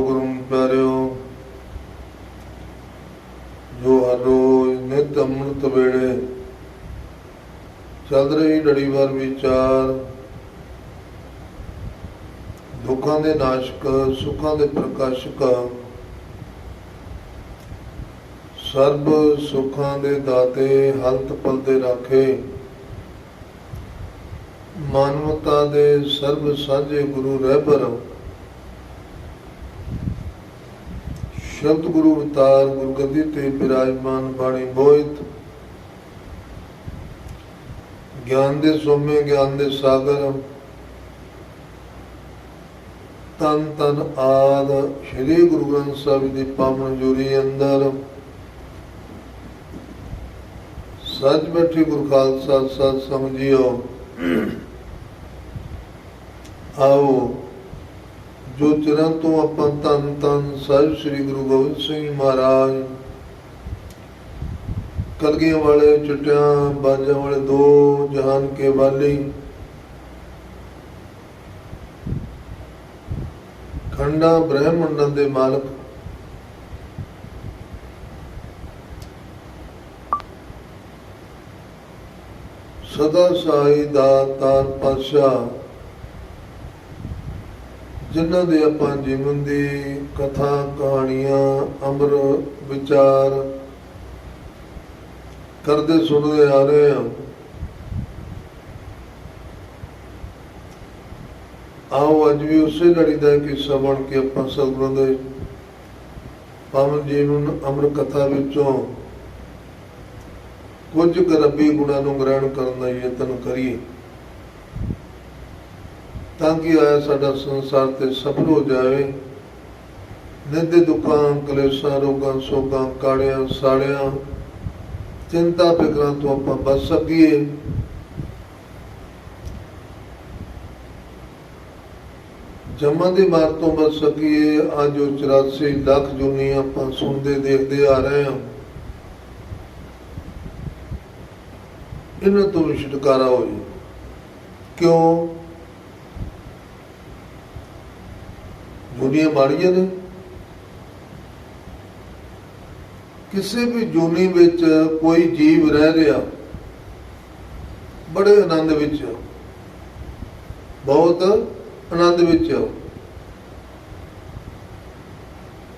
ਗੁਰੂ ਪਿਆਰਿਓ, ਜੋ ਹਰ ਨਿਤ ਅੰਮ੍ਰਿਤ ਵੇਲੇ ਚੱਲ ਰਹੀ ਲੜੀਵਾਰ ਵਿਚਾਰ, ਦੁੱਖਾਂ ਦੇ ਨਾਸ਼ਕ, ਸੁੱਖਾਂ ਦੇ ਪ੍ਰਕਾਸ਼ਕ, ਸਰਬ ਸੁੱਖਾਂ ਦੇ ਦਾਤੇ ਹਲਤ ਪਲਤੇ ਰਾਖੇ, ਮਾਨਵਤਾ ਦੇ ਸਰਬ ਸਾਂਝੇ ਗੁਰੂ ਰਹਿਬਰ ਸ਼ਬਦ ਗੁਰੂ ਅਵਤਾਰ ਗੁਰਗੱਦੀ ਤੇ ਬਿਰਾਜਮਾਨ ਬਾਣੀ ਬੋਇਤ। ਗਿਆਨ ਦੇ ਸੋਮੇ, ਗਿਆਨ ਦੇ ਸਾਗਰ। ਤਨ ਤਨ ਆਦ ਸ੍ਰੀ ਗੁਰੂ ਗ੍ਰੰਥ ਸਾਹਿਬ ਦੀ ਪਾਵਨ ਜੁਰੀ ਅੰਦਰ। ਸੱਚ ਬੈਠੇ ਗੁਰ ਖਾਲਸਾ ਸਤ ਸਮਝਿਓ। ਆਓ। ਜੋ ਚਿਰਾਂ ਤੋਂ ਆਪਾਂ ਤਨ ਤਨ ਸਾਹਿਬ ਸ੍ਰੀ ਗੁਰੂ ਗੋਬਿੰਦ ਸਿੰਘ ਮਹਾਰਾਜ। ਕਲਗੀਆਂ ਵਾਲੇ, ਚਟਿਆਂ, ਬਾਜਾਂ ਵਾਲੇ ਦੋ ਜਹਾਨ ਕੇ ਵਾਲੀ। ਖੰਡਾ ਬ੍ਰਹਮੰਡਾਂ ਦੇ ਮਾਲਕ। ਸਦਾ ਸਾਈ ਦਾਤਾਰ ਪਾਸ਼ਾ ਜਿਨ੍ਹਾਂ ਦੇ ਆਪਾਂ ਜੀਵਨ ਦੀ ਕਥਾ, ਕਹਾਣੀਆਂ ਅਮਰ ਵਿਚਾਰ ਕਰਦੇ, ਸੁਣਦੇ ਆ ਰਹੇ ਹਾਂ। ਆਓ ਅੱਜ ਵੀ ਉਸੇ ਲੜੀ ਦਾ ਕਿੱਸਾ ਬਣ ਕੇ ਆਪਾਂ ਸਤਿਗੁਰਾਂ ਦੇ ਪਾਵਨ ਜੀਵਨ ਅਮਰ ਕਥਾ ਵਿੱਚੋਂ ਕੁਝ ਕੁ ਗੁਣਾਂ ਨੂੰ ਗ੍ਰਹਿਣ ਕਰਨ ਦਾ ਯਤਨ ਕਰੀਏ। ਤਾਂ ਕਿ ਆਇਆ ਸਾਡਾ ਸੰਸਾਰ ਤੇ ਸਫਲ ਹੋ ਜਾਵੇ। ਨਿੰਦੇ ਦੁੱਖਾਂ, ਕਲੇਸ਼ਾਂ, ਰੋਗਾਂ, ਸੋਗਾਂ, ਕਾੜਿਆਂ, ਸਾੜਿਆਂ, ਚਿੰਤਾ, ਫਿਕਰਾਂ ਤੋਂ ਆਪਾਂ ਬਚ ਸਕੀਏ। ਜਮਾਂ ਦੀ ਮਾਰ ਤੋਂ ਬਚ ਸਕੀਏ। ਅੱਜ ਉਹ 84 ਲੱਖ ਜੁਨੀ ਆਪਾਂ ਸੁਣਦੇ, ਦੇਖਦੇ ਆ ਰਹੇ ਹਾਂ। ਇਹਨਾਂ ਤੋਂ ਵੀ ਛੁਟਕਾਰਾ ਹੋਈ ਕਿਉਂ? ਜੁਨੀਆਂ ਮਾੜੀਆਂ ਨੇ ਕਿਸੇ ਵੀ ਜੂਨੀ ਵਿੱਚ ਕੋਈ ਜੀਵ ਰਹਿ ਰਿਹਾ ਬੜੇ ਆਨੰਦ ਵਿੱਚ ਬਹੁਤ ਆਨੰਦ ਵਿੱਚ ਆ।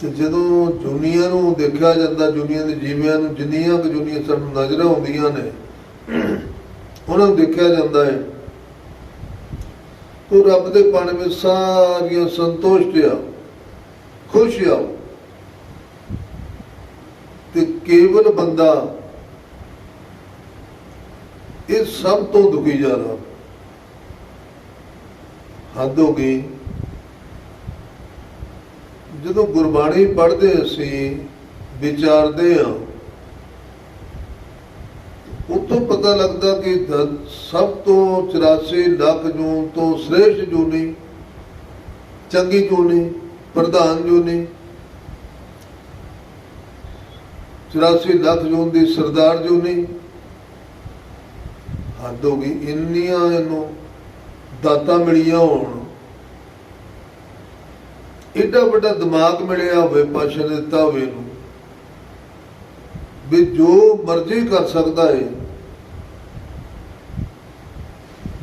ਤੇ ਜਦੋਂ ਜੁਨੀਆਂ ਨੂੰ ਦੇਖਿਆ ਜਾਂਦਾ, ਜੁਨੀਆਂ ਦੇ ਜੀਵਿਆਂ ਨੂੰ, ਜਿੰਨੀਆਂ ਕੁ ਜੁਨੀਆਂ ਸਾਨੂੰ, ਨਜ਼ਰ ਆਉਂਦੀਆਂ ਨੇ, ਉਹਨਾਂ ਨੂੰ ਦੇਖਿਆ ਜਾਂਦਾ ਹੈ ਤੋ ਰੱਬ ਦੇ ਪਣ ਵਿੱਚ ਸਾਰੀਆਂ ਸੰਤੁਸ਼ਟ ਆ, ਖੁਸ਼ ਆ। ਤੇ ਕੇਵਲ ਬੰਦਾ ਇਹ ਸਭ ਤੋਂ ਦੁਖੀ ਜਾ ਹੱਦ ਹੋ ਗਈ। ਜਦੋਂ ਗੁਰਬਾਣੀ ਪੜ੍ਹਦੇ ਅਸੀਂ, ਵਿਚਾਰਦੇ ਹਾਂ ਤੋਂ ਪਤਾ ਲੱਗਦਾ ਕਿ ਸਭ ਤੋਂ 84 ਲੱਖ ਜੂਨ ਤੋਂ ਸ੍ਰੇਸ਼ਟ ਜੂਨੀ, ਚੰਗੀ ਜੂਨੀ, ਪ੍ਰਧਾਨ ਜੂਨੀ 84 ਲੱਖ ਜੂਨ ਦੀ ਸਰਦਾਰ ਜੂਨੀ। ਹੱਦ ਹੋ ਗਈ, ਇੰਨੀਆਂ ਇਹਨੂੰ ਦਾਤਾਂ ਮਿਲੀਆਂ ਹੋਣ। ਏਡਾ ਵੱਡਾ ਦਿਮਾਗ ਮਿਲਿਆ ਹੋਵੇ, ਪਾਸ਼ਾ ਦਿੱਤਾ ਹੋਵੇ ਇਹਨੂੰ, ਵੀ ਜੋ ਮਰਜ਼ੀ ਕਰ ਸਕਦਾ ਹੈ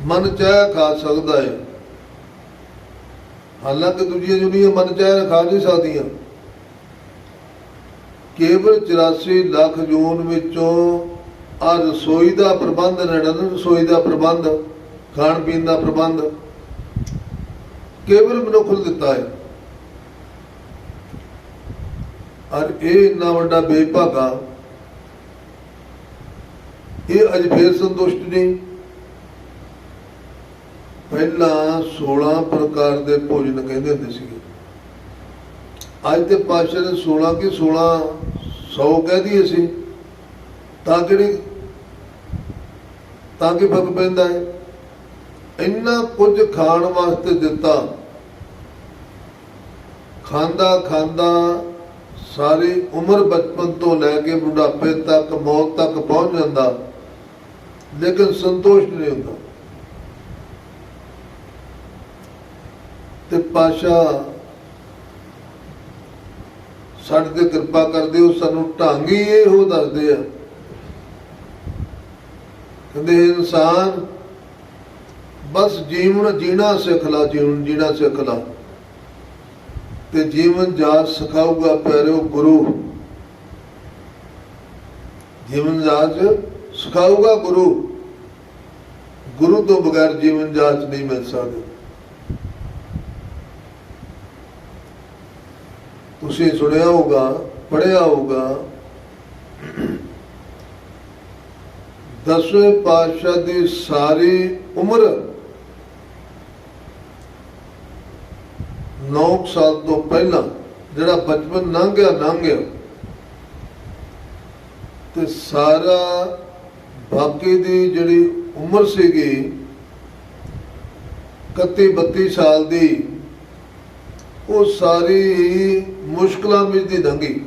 ਮਨ ਚਾਹਿਆ ਖਾ ਸਕਦਾ ਹੈ ਹਾਲਾਂਕਿ ਦੂਜੀਆਂ ਦੁਨੀਆ ਮਨ ਚਾਹ ਖਾ ਨਹੀਂ ਸਕਦੀਆਂ। ਕੇਵਲ 84 ਲੱਖ ਜੂਨ ਵਿੱਚੋਂ ਆ ਰਸੋਈ ਦਾ ਪ੍ਰਬੰਧ, ਨੜਨ ਰਸੋਈ ਦਾ ਪ੍ਰਬੰਧ, ਖਾਣ ਪੀਣ ਦਾ ਪ੍ਰਬੰਧ ਕੇਵਲ ਮਨੁੱਖ ਨੂੰ ਦਿੱਤਾ ਹੈ ਔਰ ਇਹ ਇੰਨਾ ਵੱਡਾ ਬੇਭਾਗਾ, ਇਹ ਅੱਜ ਫੇਰ ਸੰਤੁਸ਼ਟ ਨਹੀਂ। ਪਹਿਲਾਂ 16 ਪ੍ਰਕਾਰ ਦੇ ਭੋਜਨ ਕਹਿੰਦੇ ਹੁੰਦੇ ਸੀਗੇ। ਅੱਜ ਦੇ ਪਾਸ਼ਾ ਨੇ 16 ਕੀ 16 100 ਕਹਿ ਦਈਏ ਸੀ ਤਾਂ ਕਿਹੜੀ? ਤਾਂ ਕਿ ਫ਼ਰਕ ਪੈਂਦਾ ਹੈ? ਇੰਨਾ ਕੁਝ ਖਾਣ ਵਾਸਤੇ ਦਿੱਤਾ। ਖਾਂਦਾ ਖਾਂਦਾ ਸਾਰੀ ਉਮਰ ਬਚਪਨ ਤੋਂ ਲੈ ਕੇ ਬੁਢਾਪੇ ਤੱਕ, ਮੌਤ ਤੱਕ ਪਹੁੰਚ ਜਾਂਦਾ, ਲੇਕਿਨ ਸੰਤੋਸ਼ ਨਹੀਂ ਹੁੰਦਾ। ਤੇ ਪਾਸ਼ਾ, ਸਾਡੇ ਤੇ ਕਿਰਪਾ ਕਰਦੇ ਹੋ, ਸਾਨੂੰ ਢੰਗ ਹੀ ਇਹੋ ਦੱਸਦੇ ਆ। ਕਹਿੰਦੇ ਇਨਸਾਨ ਬਸ ਜੀਵਨ ਜੀਣਾ ਸਿੱਖ ਲਾ, ਜੀਵਨ ਜੀਣਾ ਸਿੱਖ ਲਾ। ਤੇ ਜੀਵਨ ਜਾਚ ਸਿਖਾਊਗਾ ਪਿਆਰਿਓ ਗੁਰੂ। ਜੀਵਨ ਜਾਚ ਸਿਖਾਊਗਾ ਗੁਰੂ। ਗੁਰੂ ਤੋਂ ਬਗੈਰ ਜੀਵਨ ਜਾਚ ਨਹੀਂ ਮਿਲ ਸਕਦੀ। ਤੁਸੀਂ ਸੁਣਿਆ ਹੋਗਾ ਪੜਿਆ ਹੋਗਾ ਦਸਵੇਂ ਪਾਤਸ਼ਾਹ ਦੀ ਸਾਰੀ ਉਮਰ 9 ਸਾਲ ਤੋਂ ਪਹਿਲਾਂ, ਜਿਹੜਾ ਬਚਪਨ ਲੰਘ ਗਿਆ ਲੰਘ ਗਿਆ ਤੇ ਸਾਰਾ ਬਾਕੀ ਦੀ ਜਿਹੜੀ ਉਮਰ ਸੀਗੀ 31 32 ਸਾਲ ਦੀ ਉਹ ਸਾਰੀ ਮੁਸ਼ਕਲਾਂ ਵਿੱਚ ਦੀ ਲੰਘੀ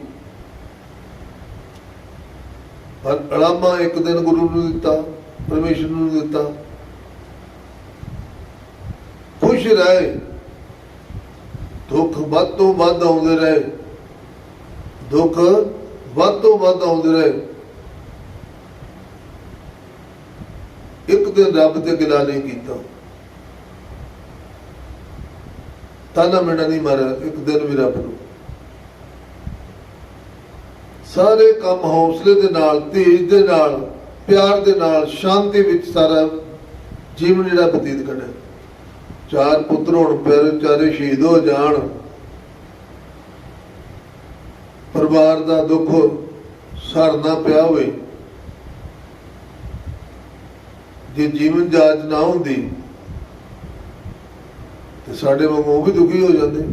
ਪਰ ਅਲਾਮਾ ਇੱਕ ਦਿਨ ਗੁਰੂ ਨੂੰ ਦਿੱਤਾ, ਪਰਮੇਸ਼ਰ ਨੂੰ ਦਿੱਤਾ। ਖੁਸ਼ ਰਹੇ। ਦੁੱਖ ਵੱਧ ਤੋਂ ਵੱਧ ਆਉਂਦੇ ਰਹੇ। ਦੁੱਖ ਵੱਧ ਤੋਂ ਵੱਧ ਆਉਂਦੇ ਰਹੇ। ਇੱਕ ਦਿਨ ਰੱਬ ਤੇ ਗਿਲਾ ਨਹੀਂ ਕੀਤਾ। ਤਾਨਾ ਮਿੰਨਾ ਨਹੀਂ ਮਾਰਿਆ, ਇੱਕ ਦਿਨ ਵੀ ਰੱਬ ਨੂੰ। ਸਾਰੇ ਕੰਮ ਹੌਸਲੇ ਦੇ ਨਾਲ ਧੀਰਜ ਦੇ ਨਾਲ, ਪਿਆਰ ਦੇ ਨਾਲ, ਸ਼ਾਂਤੀ ਵਿੱਚ ਸਾਰਾ ਜੀਵਨ ਜਿਹੜਾ ਬਤੀਤ ਕਰਿਆ ਚਾਰ ਪੁੱਤਰ ਹੋਣ ਪਿਆਰੇ, ਚਾਰੇ ਸ਼ਹੀਦ ਹੋ ਜਾਣ। ਪਰਿਵਾਰ ਦਾ ਦੁੱਖ ਸਰਨਾ ਪਿਆ ਹੋਵੇ। ਜੇ ਜੀਵਨ ਜਾਚ ਨਾ ਹੁੰਦੀ ਤੇ ਸਾਡੇ ਵਾਂਗੂ ਉਹ ਵੀ ਦੁਖੀ ਹੋ ਜਾਂਦੇ।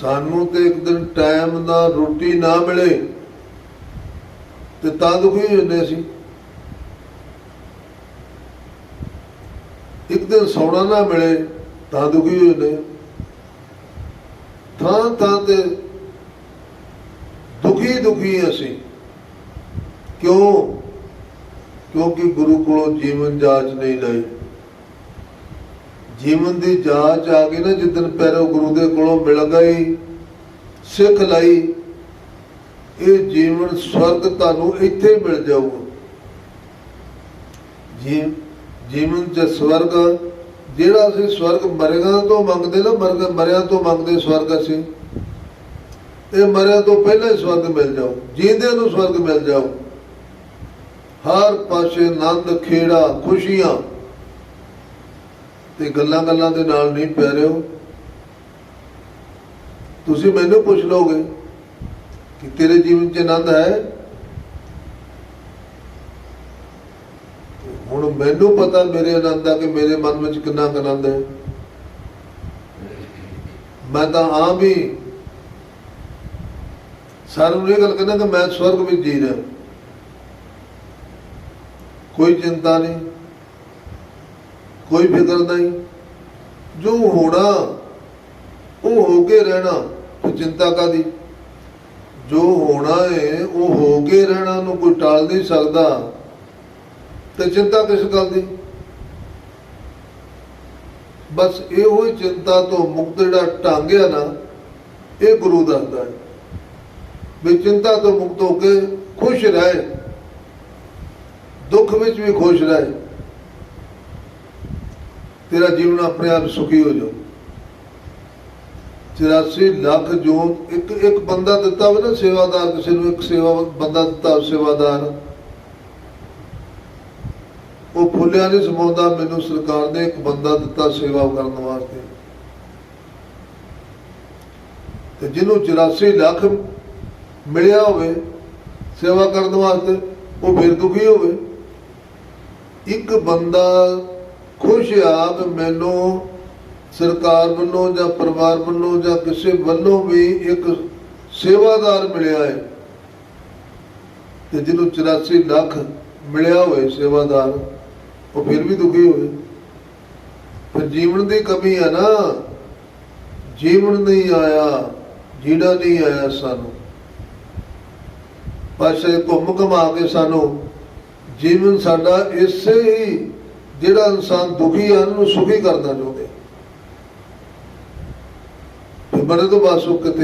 ਸਾਨੂੰ ਤੇ ਇੱਕ ਦਿਨ ਟਾਈਮ ਦਾ ਰੋਟੀ ਨਾ ਮਿਲੇ, ਤੇ ਤਾਂ ਦੁਖੀ ਹੋ ਜਾਂਦੇ ਅਸੀਂ। ਇੱਕ ਦਿਨ ਸੌਣਾ ਨਾ ਮਿਲੇ, ਤਾਂ ਦੁਖੀ ਹੋ ਜਾਂਦੇ ਥਾਂ ਥਾਂ ਤੇ ਦੁਖੀ ਦੁਖੀ ਅਸੀਂ। ਕਿਉਂ? ਕਿਉਂਕਿ ਗੁਰੂ ਕੋਲੋਂ ਜੀਵਨ ਜਾਚ ਨਹੀਂ ਲਈ। ਜੀਵਨ ਦੀ ਜਾਂਚ ਆ ਗਈ ਨਾ ਜਿੱਦਨ ਪੈਰੋ ਗੁਰੂ ਦੇ ਕੋਲੋਂ ਮਿਲ ਗਈ, ਸਿੱਖ ਲਈ, ਇਹ ਜੀਵਨ ਸਵਰਗ ਤੁਹਾਨੂੰ ਇੱਥੇ ਮਿਲ ਜਾਊਗਾ। ਜੀ, ਜੀਵਨ ਚ ਸਵਰਗ, ਜਿਹੜਾ ਅਸੀਂ ਸਵਰਗ ਮਰਿਆਂ ਤੋਂ ਮੰਗਦੇ ਨਾ, ਮਰਗ ਮਰਿਆਂ ਤੋਂ ਮੰਗਦੇ ਸਵਰਗ ਅਸੀਂ, ਇਹ ਮਰਿਆਂ ਤੋਂ ਪਹਿਲਾਂ ਹੀ ਸਵਰਗ ਮਿਲ ਜਾਓ ਜੀਂਦੇ ਨੂੰ ਸਵਰਗ ਮਿਲ ਜਾਓ ਹਰ ਪਾਸੇ ਆਨੰਦ, ਖੇੜਾ, ਖੁਸ਼ੀਆਂ ਤੇ ਗੱਲਾਂ ਗੱਲਾਂ ਦੇ ਨਾਲ ਨਹੀਂ ਪੈ ਰਹੇ ਹੋ ਤੁਸੀਂ ਮੈਨੂੰ ਪੁੱਛ ਲੋਗੇ ਕਿ ਤੇਰੇ ਜੀਵਨ 'ਚ ਆਨੰਦ ਹੈ? ਹੁਣ ਮੈਨੂੰ ਪਤਾ ਮੇਰੇ ਆਨੰਦ ਦਾ ਕਿ ਮੇਰੇ ਮਨ ਵਿੱਚ ਕਿੰਨਾ ਕੁ ਆਨੰਦ ਹੈ। ਮੈਂ ਤਾਂ ਆਮ ਹੀ ਸਾਰਿਆਂ ਨੂੰ ਇਹ ਗੱਲ ਕਹਿੰਦਾ ਕਿ ਮੈਂ ਸਵਰਗ ਵਿੱਚ ਜੀ ਰਿਹਾ। ਕੋਈ ਚਿੰਤਾ ਨਹੀਂ। ਕੋਈ ਫਿਕਰ ਨਹੀਂ। ਜੋ ਹੋਣਾ, ਉਹ ਹੋ ਕੇ ਰਹਿਣਾ ਕੋਈ ਚਿੰਤਾ ਕਾਦੀ ਜੋ ਹੋਣਾ ਹੈ ਉਹ ਹੋ ਕੇ ਰਹਿਣਾ ਨੂੰ ਕੋਈ ਟਾਲ ਨਹੀਂ ਸਕਦਾ ਤੇ ਚਿੰਤਾ ਕਿਸ ਗੱਲ ਦੀ? ਬਸ ਇਹੋ ਹੀ ਚਿੰਤਾ ਤੋਂ ਮੁਕਤ ਜਿਹੜਾ ਟਾਂਗਿਆ ਨਾ, ਇਹ ਗੁਰੂ ਦੱਸਦਾ ਹੈ। ਵੀ ਚਿੰਤਾ ਤੋਂ ਮੁਕਤ ਹੋ ਕੇ ਖੁਸ਼ ਰਹੇ। ਦੁੱਖ ਵਿੱਚ ਵੀ ਖੁਸ਼ ਰਹੇ। ਤੇਰਾ ਜੀਵਨ ਆਪਣੇ ਆਪ ਸੁਖੀ ਹੋ ਜਾਓ 84 ਲੱਖ ਜੋ ਇੱਕ ਇੱਕ ਬੰਦਾ ਦਿੱਤਾ ਹੋਵੇ ਨਾ ਸੇਵਾਦਾਰ, ਕਿਸੇ ਨੂੰ ਇੱਕ ਸੇਵਾ ਬੰਦਾ ਦਿੱਤਾ ਸੇਵਾਦਾਰ, ਉਹ ਫੁੱਲਿਆ ਨਹੀਂ ਸਮਾਉਂਦਾ, ਮੈਨੂੰ ਸਰਕਾਰ ਨੇ ਇੱਕ ਬੰਦਾ ਦਿੱਤਾ ਸੇਵਾ ਕਰਨ ਵਾਸਤੇ। ਤੇ ਜਿਹਨੂੰ 84 ਲੱਖ ਮਿਲਿਆ ਹੋਵੇ ਸੇਵਾ ਕਰਨ ਵਾਸਤੇ, ਉਹ ਫਿਰ ਦੁਖੀ ਹੋਵੇ। ਇੱਕ ਬੰਦਾ ਖੁਸ਼ ਆ ਮੈਨੂੰ, ਸਰਕਾਰ ਵੱਲੋਂ ਜਾਂ ਪਰਿਵਾਰ ਵੱਲੋਂ ਜਾਂ ਕਿਸੇ ਵੱਲੋਂ ਵੀ ਇੱਕ ਸੇਵਾਦਾਰ ਮਿਲਿਆ ਹੈ। ਤੇ ਜਿਹਨੂੰ 84 ਲੱਖ ਮਿਲਿਆ ਹੋਏ ਸੇਵਾਦਾਰ, ਉਹ ਫਿਰ ਵੀ ਦੁਖੀ ਹੋਵੇ। ਫਿਰ ਜੀਵਨ ਦੀ ਕਮੀ ਹੈ ਨਾ। ਜੀਵਨ ਨਹੀਂ ਆਇਆ, ਜੀਣਾ ਨਹੀਂ ਆਇਆ ਸਾਨੂੰ। ਪਾਸੇ ਘੁੰਮ ਘਮਾ ਕੇ ਸਾਨੂੰ ਜੀਵਨ ਸਾਡਾ ਇਸੇ ਹੀ ਜਿਹੜਾ ਇਨਸਾਨ ਦੁਖੀ ਹੈ ਉਹਨੂੰ ਸੁਖੀ ਕਰਨਾ ਚਾਹੁੰਦੇ ਮਰੇ ਤੋਂ ਬਾਅਦ ਸੁੱਖ ਕਿਤੇ